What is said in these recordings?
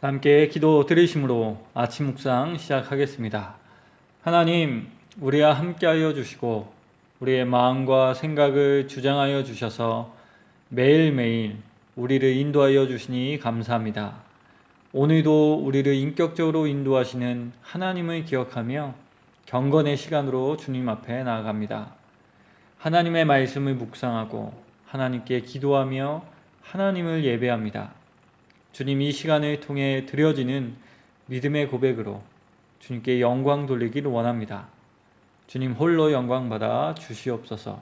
함께 기도 드리심으로 아침 묵상 시작하겠습니다. 하나님, 우리와 함께하여 주시고 우리의 마음과 생각을 주장하여 주셔서 매일매일 우리를 인도하여 주시니 감사합니다. 오늘도 우리를 인격적으로 인도하시는 하나님을 기억하며 경건의 시간으로 주님 앞에 나아갑니다. 하나님의 말씀을 묵상하고 하나님께 기도하며 하나님을 예배합니다. 주님 이 시간을 통해 드려지는 믿음의 고백으로 주님께 영광 돌리기를 원합니다. 주님 홀로 영광 받아 주시옵소서.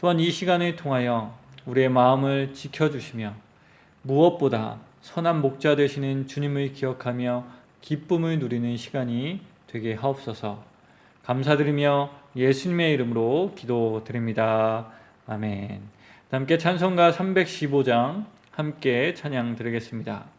또한 이 시간을 통하여 우리의 마음을 지켜주시며 무엇보다 선한 목자 되시는 주님을 기억하며 기쁨을 누리는 시간이 되게 하옵소서. 감사드리며 예수님의 이름으로 기도드립니다. 아멘. 함께 찬송가 315장 함께 찬양 드리겠습니다.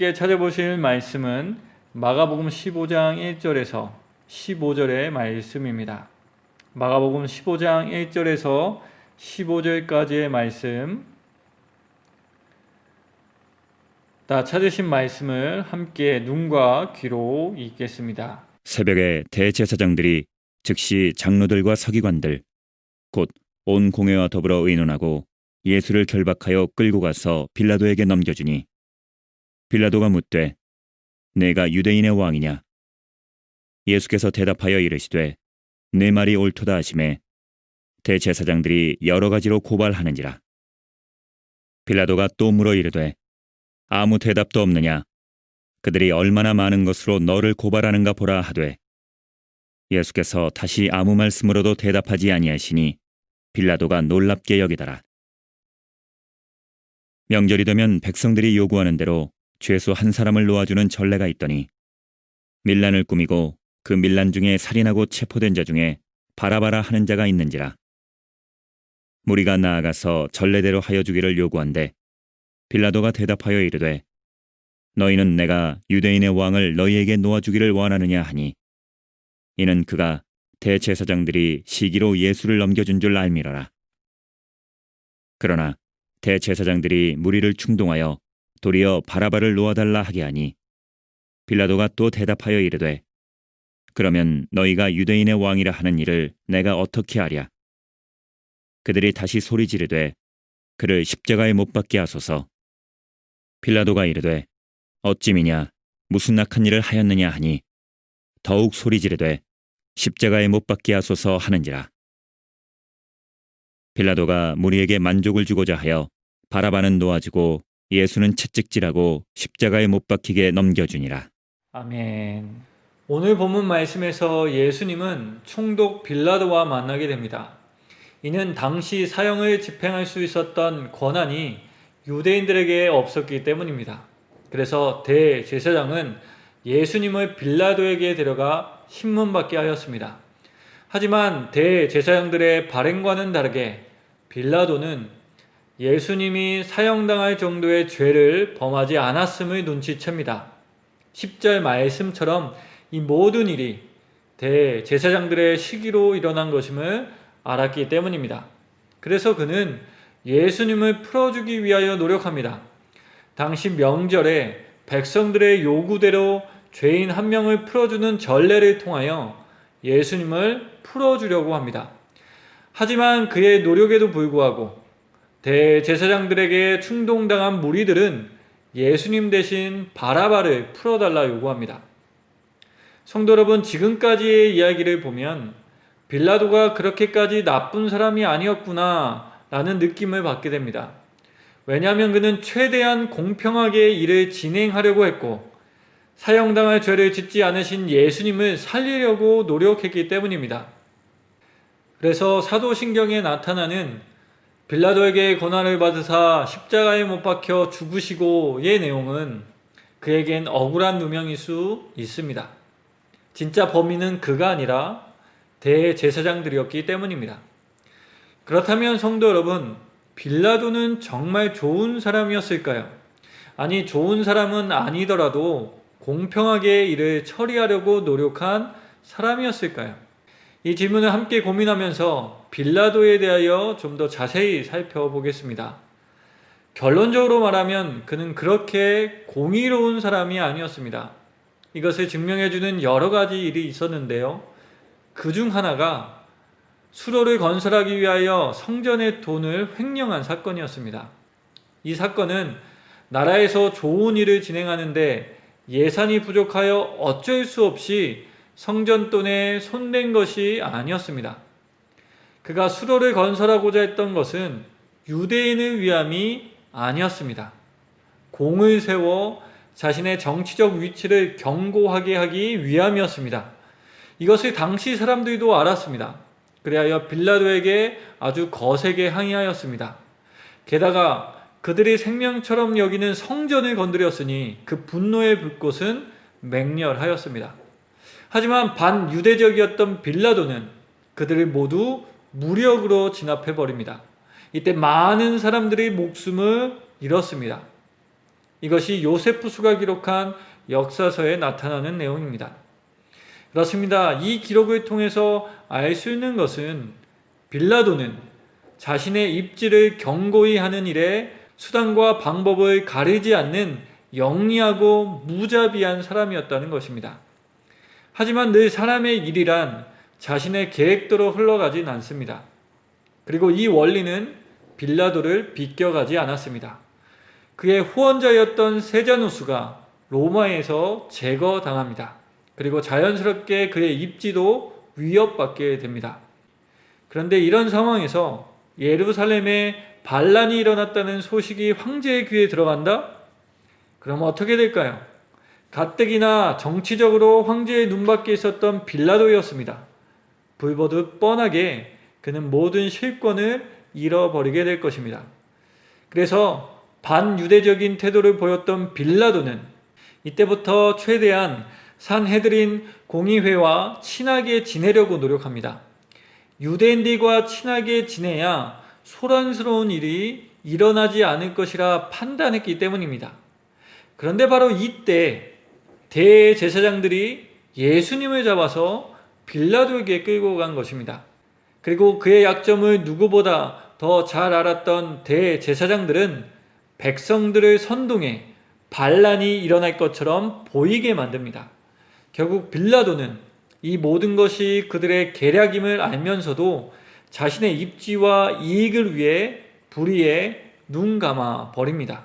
함께 찾아보실 말씀은 마가복음 15장 1절에서 15절의 말씀입니다. 마가복음 15장 1절에서 15절까지의 말씀 다 찾으신 말씀을 함께 눈과 귀로 읽겠습니다. 새벽에 대제사장들이 즉시 장로들과 서기관들 곧 온 공회와 더불어 의논하고 예수를 결박하여 끌고 가서 빌라도에게 넘겨주니 빌라도가 묻되 내가 유대인의 왕이냐? 예수께서 대답하여 이르시되 내 말이 옳도다 하심에 대제사장들이 여러 가지로 고발하는지라. 빌라도가 또 물어 이르되 아무 대답도 없느냐? 그들이 얼마나 많은 것으로 너를 고발하는가 보라 하되. 예수께서 다시 아무 말씀으로도 대답하지 아니하시니 빌라도가 놀랍게 여기더라. 명절이 되면 백성들이 요구하는 대로 죄수 한 사람을 놓아주는 전례가 있더니 밀란을 꾸미고 그 밀란 중에 살인하고 체포된 자 중에 바라바라 하는 자가 있는지라. 무리가 나아가서 전례대로 하여 주기를 요구한데 빌라도가 대답하여 이르되 너희는 내가 유대인의 왕을 너희에게 놓아주기를 원하느냐 하니 이는 그가 대제사장들이 시기로 예수를 넘겨준 줄 알미러라. 그러나 대제사장들이 무리를 충동하여 도리어 바라바를 놓아달라 하게 하니 빌라도가 또 대답하여 이르되 그러면 너희가 유대인의 왕이라 하는 일을 내가 어떻게 하랴? 그들이 다시 소리 지르되 그를 십자가에 못 박게 하소서. 빌라도가 이르되 어찌미냐? 무슨 악한 일을 하였느냐 하니 더욱 소리 지르되 십자가에 못 박게 하소서 하는지라. 빌라도가 무리에게 만족을 주고자 하여 바라바는 놓아주고 예수는 채찍질하고 십자가에 못 박히게 넘겨주니라 아멘. 오늘 본문 말씀에서 예수님은 총독 빌라도와 만나게 됩니다. 이는 당시 사형을 집행할 수 있었던 권한이 유대인들에게 없었기 때문입니다. 그래서 대제사장은 예수님을 빌라도에게 데려가 신문받게 하였습니다. 하지만 대제사장들의 발행과는 다르게 빌라도는 예수님이 사형당할 정도의 죄를 범하지 않았음을 눈치챕니다. 10절 말씀처럼 이 모든 일이 대제사장들의 시기로 일어난 것임을 알았기 때문입니다. 그래서 그는 예수님을 풀어주기 위하여 노력합니다. 당시 명절에 백성들의 요구대로 죄인 한 명을 풀어주는 전례를 통하여 예수님을 풀어주려고 합니다. 하지만 그의 노력에도 불구하고 대제사장들에게 충동당한 무리들은 예수님 대신 바라바를 풀어달라 요구합니다. 성도 여러분, 지금까지의 이야기를 보면 빌라도가 그렇게까지 나쁜 사람이 아니었구나 라는 느낌을 받게 됩니다. 왜냐하면 그는 최대한 공평하게 일을 진행하려고 했고 사형당할 죄를 짓지 않으신 예수님을 살리려고 노력했기 때문입니다. 그래서 사도신경에 나타나는 빌라도에게 고난을 받으사 십자가에 못 박혀 죽으시고의 내용은 그에겐 억울한 누명일 수 있습니다. 진짜 범인은 그가 아니라 대제사장들이었기 때문입니다. 그렇다면 성도 여러분, 빌라도는 정말 좋은 사람이었을까요? 아니, 좋은 사람은 아니더라도 공평하게 일을 처리하려고 노력한 사람이었을까요? 이 질문을 함께 고민하면서 빌라도에 대하여 좀 더 자세히 살펴보겠습니다. 결론적으로 말하면 그는 그렇게 공의로운 사람이 아니었습니다. 이것을 증명해주는 여러 가지 일이 있었는데요. 그 중 하나가 수로를 건설하기 위하여 성전의 돈을 횡령한 사건이었습니다. 이 사건은 나라에서 좋은 일을 진행하는데 예산이 부족하여 어쩔 수 없이 성전 돈에 손댄 것이 아니었습니다. 그가 수로를 건설하고자 했던 것은 유대인을 위함이 아니었습니다. 공을 세워 자신의 정치적 위치를 견고하게 하기 위함이었습니다. 이것을 당시 사람들도 알았습니다. 그리하여 빌라도에게 아주 거세게 항의하였습니다. 게다가 그들이 생명처럼 여기는 성전을 건드렸으니 그 분노의 불꽃은 맹렬하였습니다. 하지만 반유대적이었던 빌라도는 그들을 모두 무력으로 진압해 버립니다. 이때 많은 사람들이 목숨을 잃었습니다. 이것이 요세푸스가 기록한 역사서에 나타나는 내용입니다. 그렇습니다. 이 기록을 통해서 알 수 있는 것은 빌라도는 자신의 입지를 경고히 하는 일에 수단과 방법을 가리지 않는 영리하고 무자비한 사람이었다는 것입니다. 하지만 늘 사람의 일이란 자신의 계획대로 흘러가진 않습니다. 그리고 이 원리는 빌라도를 비껴가지 않았습니다. 그의 후원자였던 세자누스가 로마에서 제거당합니다. 그리고 자연스럽게 그의 입지도 위협받게 됩니다. 그런데 이런 상황에서 예루살렘에 반란이 일어났다는 소식이 황제의 귀에 들어간다? 그럼 어떻게 될까요? 가뜩이나 정치적으로 황제의 눈밖에 있었던 빌라도였습니다. 불보듯 뻔하게 그는 모든 실권을 잃어버리게 될 것입니다. 그래서 반유대적인 태도를 보였던 빌라도는 이때부터 최대한 산헤드린 공의회와 친하게 지내려고 노력합니다. 유대인들과 친하게 지내야 소란스러운 일이 일어나지 않을 것이라 판단했기 때문입니다. 그런데 바로 이때 대제사장들이 예수님을 잡아서 빌라도에게 끌고 간 것입니다. 그리고 그의 약점을 누구보다 더 잘 알았던 대제사장들은 백성들을 선동해 반란이 일어날 것처럼 보이게 만듭니다. 결국 빌라도는 이 모든 것이 그들의 계략임을 알면서도 자신의 입지와 이익을 위해 불의에 눈 감아 버립니다.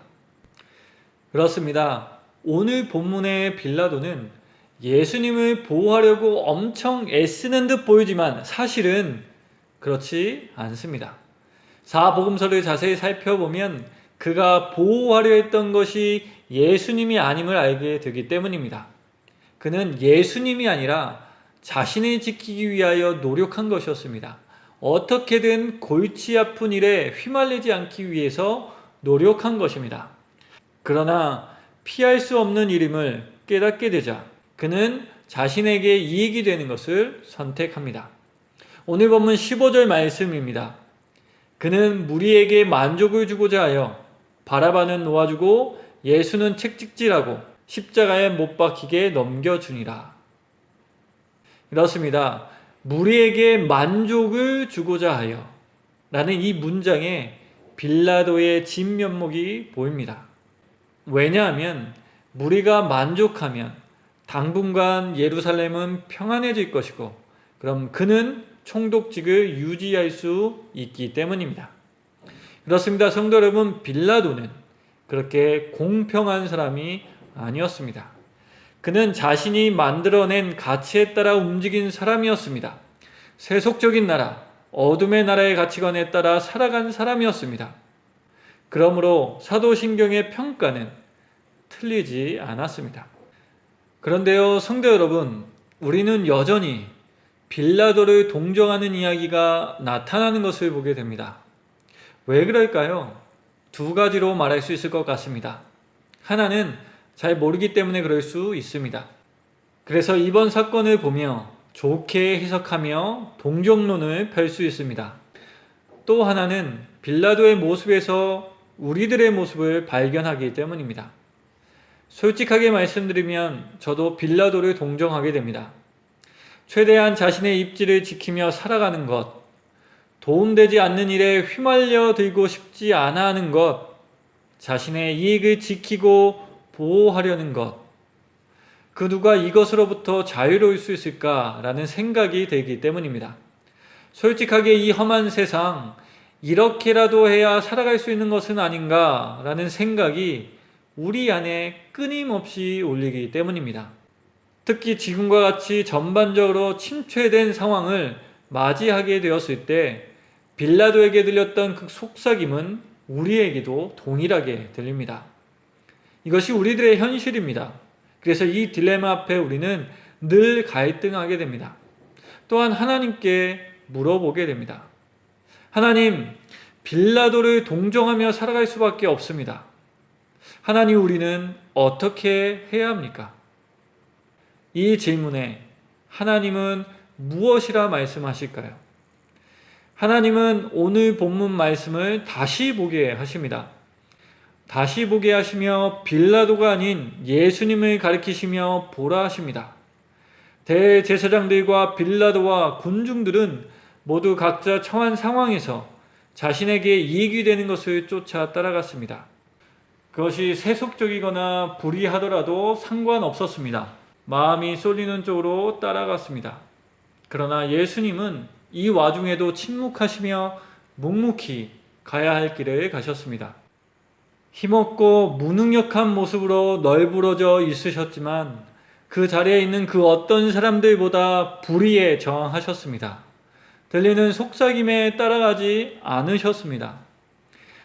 그렇습니다. 오늘 본문의 빌라도는 예수님을 보호하려고 엄청 애쓰는 듯 보이지만 사실은 그렇지 않습니다. 사복음서를 자세히 살펴보면 그가 보호하려 했던 것이 예수님이 아님을 알게 되기 때문입니다. 그는 예수님이 아니라 자신을 지키기 위하여 노력한 것이었습니다. 어떻게든 골치 아픈 일에 휘말리지 않기 위해서 노력한 것입니다. 그러나 피할 수 없는 일임을 깨닫게 되자 그는 자신에게 이익이 되는 것을 선택합니다. 오늘 본문 15절 말씀입니다. 그는 무리에게 만족을 주고자 하여 바라바는 놓아주고 예수는 책찍질하고 십자가에 못 박히게 넘겨주니라. 그렇습니다. 무리에게 만족을 주고자 하여 라는 이 문장에 빌라도의 진면목이 보입니다. 왜냐하면 무리가 만족하면 당분간 예루살렘은 평안해질 것이고 그럼 그는 총독직을 유지할 수 있기 때문입니다. 그렇습니다. 성도 여러분, 빌라도는 그렇게 공평한 사람이 아니었습니다. 그는 자신이 만들어낸 가치에 따라 움직인 사람이었습니다. 세속적인 나라, 어둠의 나라의 가치관에 따라 살아간 사람이었습니다. 그러므로 사도신경의 평가는 틀리지 않았습니다. 그런데요, 성도 여러분, 우리는 여전히 빌라도를 동정하는 이야기가 나타나는 것을 보게 됩니다. 왜 그럴까요? 두 가지로 말할 수 있을 것 같습니다. 하나는 잘 모르기 때문에 그럴 수 있습니다. 그래서 이번 사건을 보며 좋게 해석하며 동정론을 펼 수 있습니다. 또 하나는 빌라도의 모습에서 우리들의 모습을 발견하기 때문입니다. 솔직하게 말씀드리면 저도 빌라도를 동정하게 됩니다. 최대한 자신의 입지를 지키며 살아가는 것, 도움되지 않는 일에 휘말려 들고 싶지 않아 하는 것, 자신의 이익을 지키고 보호하려는 것, 그 누가 이것으로부터 자유로울 수 있을까라는 생각이 들기 때문입니다. 솔직하게 이 험한 세상, 이렇게라도 해야 살아갈 수 있는 것은 아닌가라는 생각이 우리 안에 끊임없이 울리기 때문입니다. 특히 지금과 같이 전반적으로 침체된 상황을 맞이하게 되었을 때 빌라도에게 들렸던 그 속삭임은 우리에게도 동일하게 들립니다. 이것이 우리들의 현실입니다. 그래서 이 딜레마 앞에 우리는 늘 갈등하게 됩니다. 또한 하나님께 물어보게 됩니다. 하나님, 빌라도를 동정하며 살아갈 수밖에 없습니다. 하나님, 우리는 어떻게 해야 합니까? 이 질문에 하나님은 무엇이라 말씀하실까요? 하나님은 오늘 본문 말씀을 다시 보게 하십니다. 다시 보게 하시며 빌라도가 아닌 예수님을 가리키시며 보라 하십니다. 대제사장들과 빌라도와 군중들은 모두 각자 처한 상황에서 자신에게 이익이 되는 것을 쫓아 따라갔습니다. 그것이 세속적이거나 불의하더라도 상관없었습니다. 마음이 쏠리는 쪽으로 따라갔습니다. 그러나 예수님은 이 와중에도 침묵하시며 묵묵히 가야 할 길을 가셨습니다. 힘없고 무능력한 모습으로 널브러져 있으셨지만 그 자리에 있는 그 어떤 사람들보다 불의에 저항하셨습니다. 들리는 속삭임에 따라가지 않으셨습니다.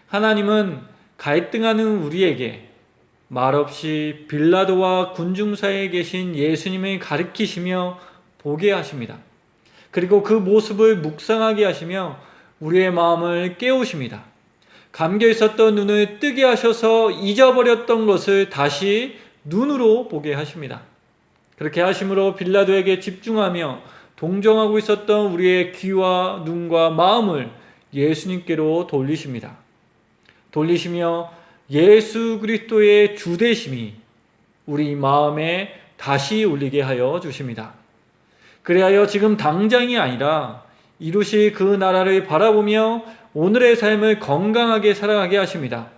하나님은 갈등하는 우리에게 말없이 빌라도와 군중 사이에 계신 예수님을 가리키시며 보게 하십니다. 그리고 그 모습을 묵상하게 하시며 우리의 마음을 깨우십니다. 감겨 있었던 눈을 뜨게 하셔서 잊어버렸던 것을 다시 눈으로 보게 하십니다. 그렇게 하심으로 빌라도에게 집중하며 동정하고 있었던 우리의 귀와 눈과 마음을 예수님께로 돌리십니다. 돌리시며 예수 그리스도의 주대심이 우리 마음에 다시 울리게 하여 주십니다. 그리하여 지금 당장이 아니라 이루실 그 나라를 바라보며 오늘의 삶을 건강하게 살아가게 하십니다.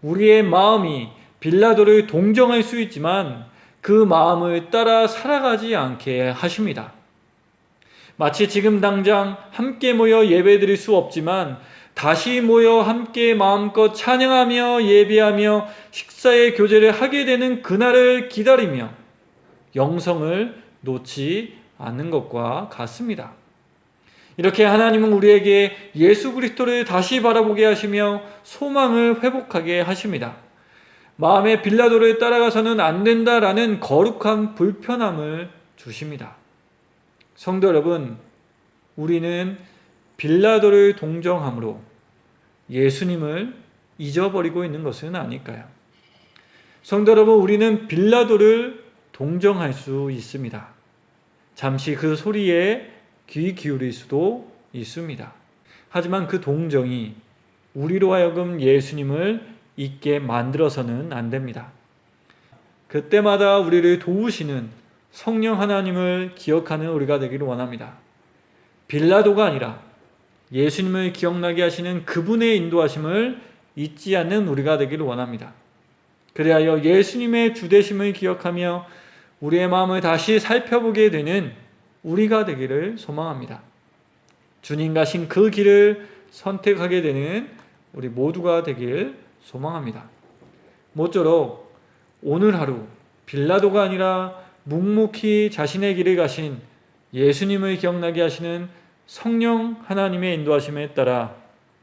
우리의 마음이 빌라도를 동정할 수 있지만 그 마음을 따라 살아가지 않게 하십니다. 마치 지금 당장 함께 모여 예배 드릴 수 없지만 다시 모여 함께 마음껏 찬양하며 예배하며 식사의 교제를 하게 되는 그날을 기다리며 영성을 놓지 않는 것과 같습니다. 이렇게 하나님은 우리에게 예수 그리스도를 다시 바라보게 하시며 소망을 회복하게 하십니다. 마음의 빌라도를 따라가서는 안 된다라는 거룩한 불편함을 주십니다. 성도 여러분, 우리는 빌라도를 동정함으로 예수님을 잊어버리고 있는 것은 아닐까요? 성도 여러분, 우리는 빌라도를 동정할 수 있습니다. 잠시 그 소리에 귀 기울일 수도 있습니다. 하지만 그 동정이 우리로 하여금 예수님을 잊게 만들어서는 안 됩니다. 그때마다 우리를 도우시는 성령 하나님을 기억하는 우리가 되기를 원합니다. 빌라도가 아니라 예수님을 기억나게 하시는 그분의 인도하심을 잊지 않는 우리가 되기를 원합니다. 그리하여 예수님의 주대심을 기억하며 우리의 마음을 다시 살펴보게 되는 우리가 되기를 소망합니다. 주님 가신 그 길을 선택하게 되는 우리 모두가 되길 소망합니다. 모쪼록 오늘 하루 빌라도가 아니라 묵묵히 자신의 길을 가신 예수님을 기억나게 하시는 성령 하나님의 인도하심에 따라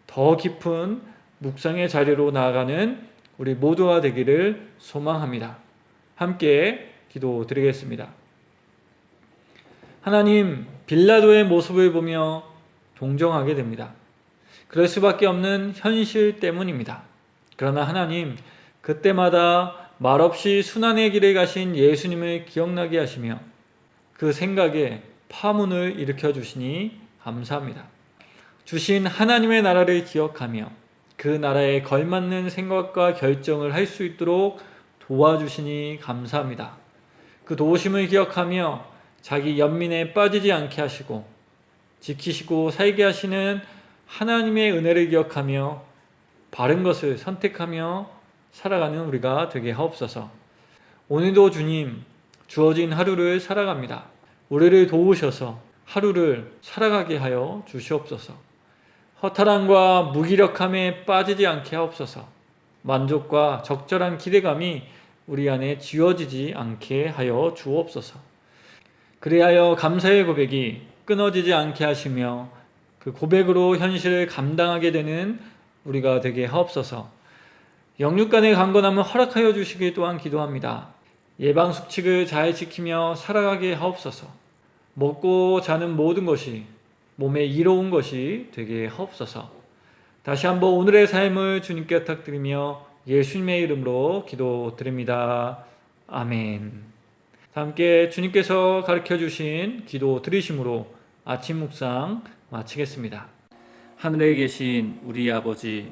더 깊은 묵상의 자리로 나아가는 우리 모두가 되기를 소망합니다. 함께 기도 드리겠습니다. 하나님, 빌라도의 모습을 보며 동정하게 됩니다. 그럴 수밖에 없는 현실 때문입니다. 그러나 하나님, 그때마다 말없이 순환의 길에 가신 예수님을 기억나게 하시며 그 생각에 파문을 일으켜 주시니 감사합니다. 주신 하나님의 나라를 기억하며 그 나라에 걸맞는 생각과 결정을 할 수 있도록 도와주시니 감사합니다. 그 도우심을 기억하며 자기 연민에 빠지지 않게 하시고 지키시고 살게 하시는 하나님의 은혜를 기억하며 바른 것을 선택하며 살아가는 우리가 되게 하옵소서. 오늘도 주님 주어진 하루를 살아갑니다. 우리를 도우셔서 하루를 살아가게 하여 주시옵소서. 허탈함과 무기력함에 빠지지 않게 하옵소서. 만족과 적절한 기대감이 우리 안에 지워지지 않게 하여 주옵소서. 그리하여 감사의 고백이 끊어지지 않게 하시며 그 고백으로 현실을 감당하게 되는 우리가 되게 하옵소서. 영육 간의 강건함을 허락하여 주시기 또한 기도합니다. 예방 수칙을 잘 지키며 살아가게 하옵소서. 먹고 자는 모든 것이 몸에 이로운 것이 되게 하옵소서. 다시 한번 오늘의 삶을 주님께 부탁드리며 예수님의 이름으로 기도드립니다. 아멘. 함께 주님께서 가르쳐 주신 기도 들으심으로 아침 묵상 마치겠습니다. 하늘에 계신 우리 아버지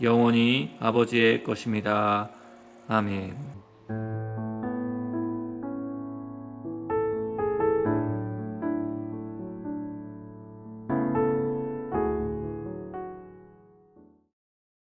영원히 아버지의 것입니다. 아멘.